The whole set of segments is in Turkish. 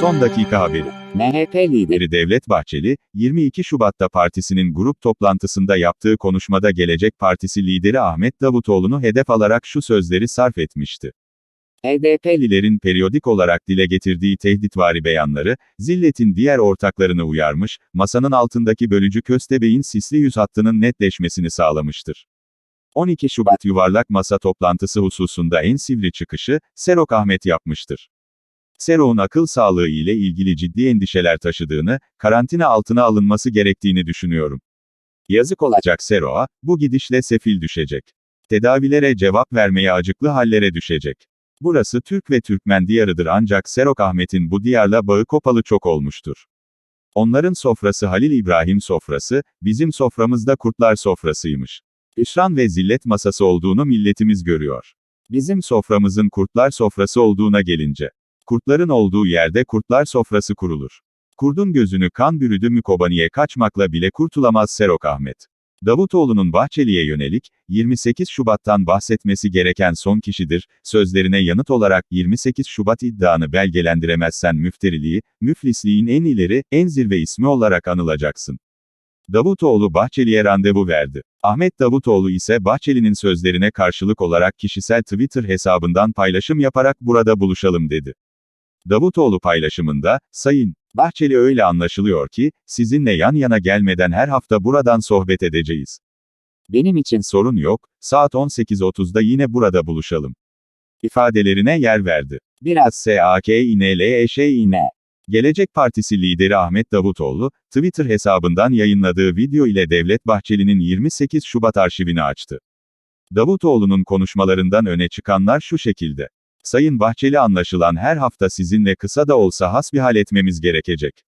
Son dakika haberi. MHP lideri Devlet Bahçeli, 22 Şubat'ta partisinin grup toplantısında yaptığı konuşmada Gelecek Partisi lideri Ahmet Davutoğlu'nu hedef alarak şu sözleri sarf etmişti. HDP Lilerin periyodik olarak dile getirdiği tehditvari beyanları, zilletin diğer ortaklarını uyarmış, masanın altındaki bölücü köstebeğin sisli yüz hattının netleşmesini sağlamıştır. 12 Şubat yuvarlak masa toplantısı hususunda en sivri çıkışı, Serok Ahmet yapmıştır. Serok'un akıl sağlığı ile ilgili ciddi endişeler taşıdığını, karantina altına alınması gerektiğini düşünüyorum. Yazık olacak Serok'a, bu gidişle sefil düşecek. Tedavilere cevap vermeye acıklı hallere düşecek. Burası Türk ve Türkmen diyarıdır ancak Serok Ahmet'in bu diyarla bağı kopalı çok olmuştur. Onların sofrası Halil İbrahim sofrası, bizim soframızda kurtlar sofrasıymış. Hüsran ve zillet masası olduğunu milletimiz görüyor. Bizim soframızın kurtlar sofrası olduğuna gelince. Kurtların olduğu yerde kurtlar sofrası kurulur. Kurdun gözünü kan bürüdü mü kobaniye kaçmakla bile kurtulamaz Serok Ahmet. Davutoğlu'nun Bahçeli'ye yönelik, 28 Şubat'tan bahsetmesi gereken son kişidir, sözlerine yanıt olarak 28 Şubat iddianı belgelendiremezsen müfteriliği, müflisliğin en ileri, en zirve ismi olarak anılacaksın. Davutoğlu Bahçeli'ye randevu verdi. Ahmet Davutoğlu ise Bahçeli'nin sözlerine karşılık olarak kişisel Twitter hesabından paylaşım yaparak burada buluşalım dedi. Davutoğlu paylaşımında, Sayın Bahçeli öyle anlaşılıyor ki, sizinle yan yana gelmeden her hafta buradan sohbet edeceğiz. benim için Sorun yok, saat 18.30'da yine burada buluşalım. İfadelerine yer verdi. biraz S-A-K-İ-N-L-E-Ş-İ-N. Gelecek Partisi lideri Ahmet Davutoğlu, Twitter hesabından yayınladığı video ile Devlet Bahçeli'nin 28 Şubat arşivini açtı. Davutoğlu'nun konuşmalarından öne çıkanlar şu şekilde. Sayın Bahçeli anlaşılan her hafta sizinle kısa da olsa hasbihal etmemiz gerekecek.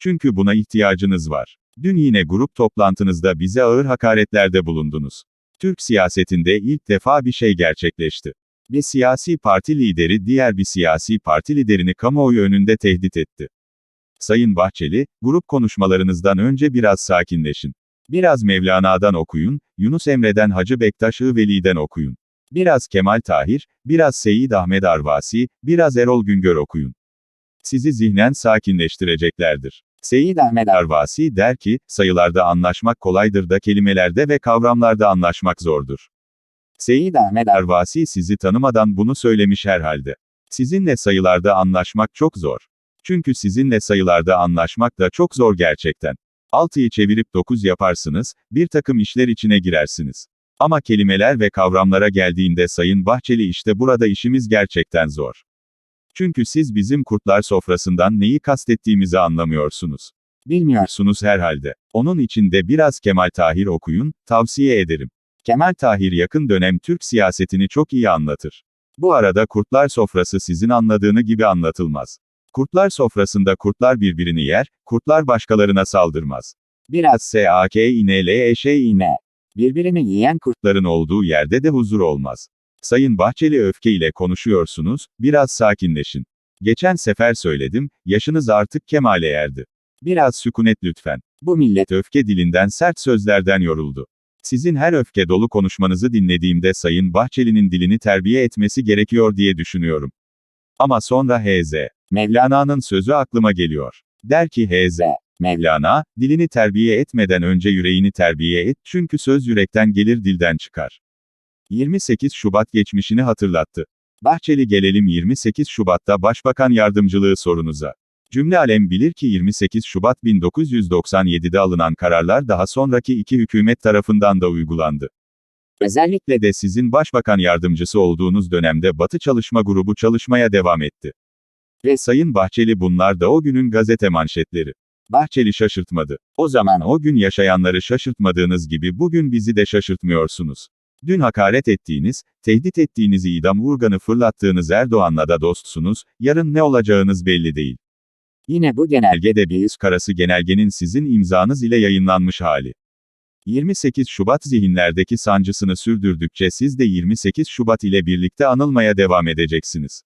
Çünkü buna ihtiyacınız var. Dün yine grup toplantınızda bize ağır hakaretlerde bulundunuz. Türk siyasetinde ilk defa bir şey gerçekleşti. Bir siyasi parti lideri diğer bir siyasi parti liderini kamuoyu önünde tehdit etti. Sayın Bahçeli, grup konuşmalarınızdan önce biraz sakinleşin. Biraz Mevlana'dan okuyun, Yunus Emre'den Hacı Bektaş Veli'den okuyun. Biraz Kemal Tahir, biraz Seyit Ahmet Arvasi, biraz Erol Güngör okuyun. Sizi zihnen sakinleştireceklerdir. Seyit Ahmet Ar Arvasi der ki, sayılarda anlaşmak kolaydır da kelimelerde ve kavramlarda anlaşmak zordur. Seyit Ahmet Ar Arvasi sizi tanımadan bunu söylemiş herhalde. Sizinle sayılarda anlaşmak çok zor. Çünkü sizinle sayılarda anlaşmak da çok zor gerçekten. 6'yı çevirip 9 yaparsınız, bir takım işler içine girersiniz. Ama kelimeler ve kavramlara geldiğinde Sayın Bahçeli işte burada işimiz gerçekten zor. Çünkü siz bizim kurtlar sofrasından neyi kastettiğimizi anlamıyorsunuz. bilmiyorsun. Sunuz herhalde. Onun için de biraz Kemal Tahir okuyun, tavsiye ederim. Kemal Tahir yakın dönem Türk siyasetini çok iyi anlatır. Bu arada kurtlar sofrası sizin anladığını gibi anlatılmaz. Kurtlar sofrasında kurtlar birbirini yer, kurtlar başkalarına saldırmaz. Biraz S-A-K-İ-N-L-E-Ş-İ-N. birbirini yiyen kurt Kurtların olduğu yerde de huzur olmaz. Sayın Bahçeli öfke ile konuşuyorsunuz, biraz sakinleşin. Geçen sefer söyledim, yaşınız artık kemale erdi. Biraz sükunet lütfen. bu millet Öfke dilinden sert sözlerden yoruldu. Sizin her öfke dolu konuşmanızı dinlediğimde Sayın Bahçeli'nin dilini terbiye etmesi gerekiyor diye düşünüyorum. Ama sonra H.Z. Mevlana'nın sözü aklıma geliyor. Der ki H.Z. Mevlana, dilini terbiye etmeden önce yüreğini terbiye et, çünkü söz yürekten gelir dilden çıkar. 28 Şubat geçmişini hatırlattı. Bahçeli gelelim 28 Şubat'ta Başbakan Yardımcılığı sorunuza. Cümle alem bilir ki 28 Şubat 1997'de alınan kararlar daha sonraki iki hükümet tarafından da uygulandı. özellikle de sizin başbakan yardımcısı olduğunuz dönemde Batı Çalışma Grubu çalışmaya devam etti. Ve Sayın Bahçeli bunlar da o günün gazete manşetleri. Bahçeli şaşırtmadı. O zaman o gün yaşayanları şaşırtmadığınız gibi bugün bizi de şaşırtmıyorsunuz. Dün hakaret ettiğiniz, tehdit ettiğiniz idam urganı fırlattığınız Erdoğan'la da dostsunuz, yarın ne olacağınız belli değil. Yine bu genel Genelgede bir üst karası genelgenin sizin imzanız ile yayınlanmış hali. 28 Şubat zihinlerdeki sancısını sürdürdükçe siz de 28 Şubat ile birlikte anılmaya devam edeceksiniz.